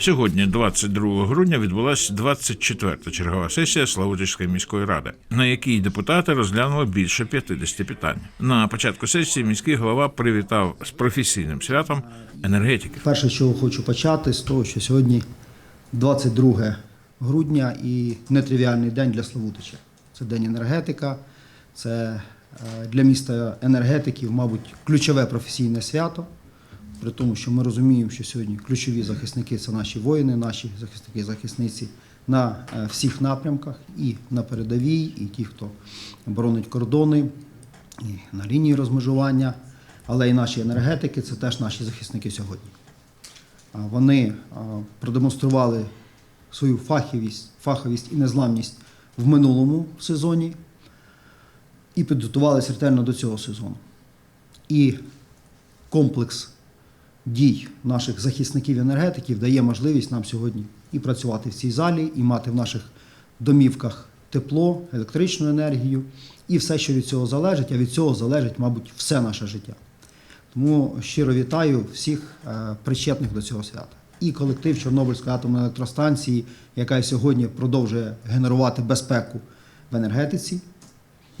Сьогодні, 22 грудня, відбулася 24-та чергова сесія Славутичської міської ради, на якій депутати розглянули більше 50 питань. На початку сесії міський голова привітав з професійним святом енергетиків. Перше, чого хочу почати, з того, що сьогодні 22 грудня і нетривіальний день для Славутича. Це день енергетика, це е, для міста енергетиків, мабуть, ключове професійне свято. При тому, що ми розуміємо, що сьогодні ключові захисники це наші воїни, наші захисники, захисниці на е, всіх напрямках, і на передовій, і ті, хто боронить кордони, і на лінії розмежування, але і наші енергетики це теж наші захисники сьогодні. Вони продемонстрували свою фаховість, фаховість і незламність в минулому сезоні і підготувалися ретельно до цього сезону. І комплекс дій наших захисників-енергетиків дає можливість нам сьогодні і працювати в цій залі, і мати в наших домівках тепло, електричну енергію і все, що від цього залежить, а від цього залежить, мабуть, все наше життя. Тому щиро вітаю всіх е, причетних до цього свята. І колектив Чорнобильської атомної електростанції, яка сьогодні продовжує генерувати безпеку в енергетиці,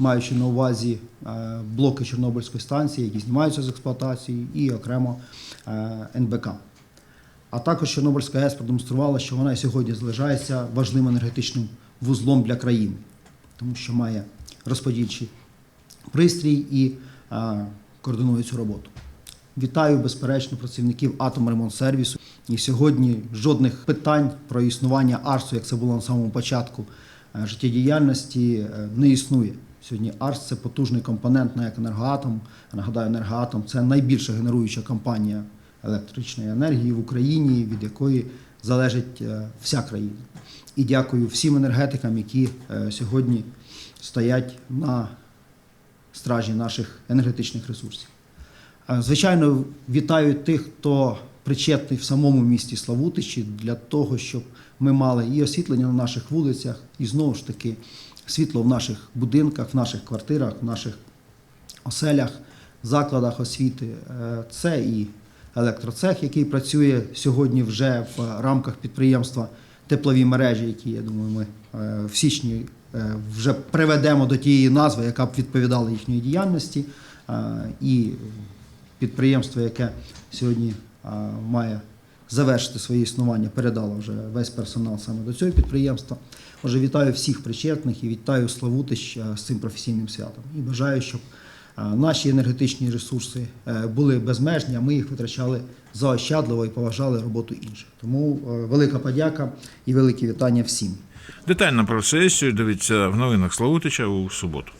маючи на увазі е, блоки Чорнобильської станції, які знімаються з експлуатації, і окремо е, НБК. А також Чорнобильська АЕС продемонструвала, що вона сьогодні залишається важливим енергетичним вузлом для країни, тому що має розподільчий пристрій і е, координує цю роботу. Вітаю, безперечно, працівників Атомремонтсервісу. І сьогодні жодних питань про існування АРСу, як це було на самому початку життєдіяльності, не існує. Сьогодні АРС це потужний компонент на як енергоатом. Нагадаю, енергоатом це найбільша генеруюча компанія електричної енергії в Україні, від якої залежить е, вся країна. І дякую всім енергетикам, які е, сьогодні стоять на стражі наших енергетичних ресурсів. Е, Звичайно, вітаю тих, хто причетний в самому місті Славутичі для того, щоб ми мали і освітлення на наших вулицях, і знову ж таки світло в наших будинках, в наших квартирах, в наших оселях, закладах освіти. Е, Це і електроцех, який працює сьогодні вже в рамках підприємства теплові мережі, які, я думаю, ми е, в січні е, вже приведемо до тієї назви, яка б відповідала їхньої діяльності. І підприємство, яке сьогодні має завершити своє існування, передало вже весь персонал саме до цього підприємства. Отже, вітаю всіх причетних і вітаю Славутич е, з цим професійним святом. І бажаю, щоб е, наші енергетичні ресурси е, були безмежні, а ми їх витрачали заощадливо і поважали роботу інших. Тому велика подяка і велике вітання всім. Детально про сесію дивіться в новинах Славутича у суботу.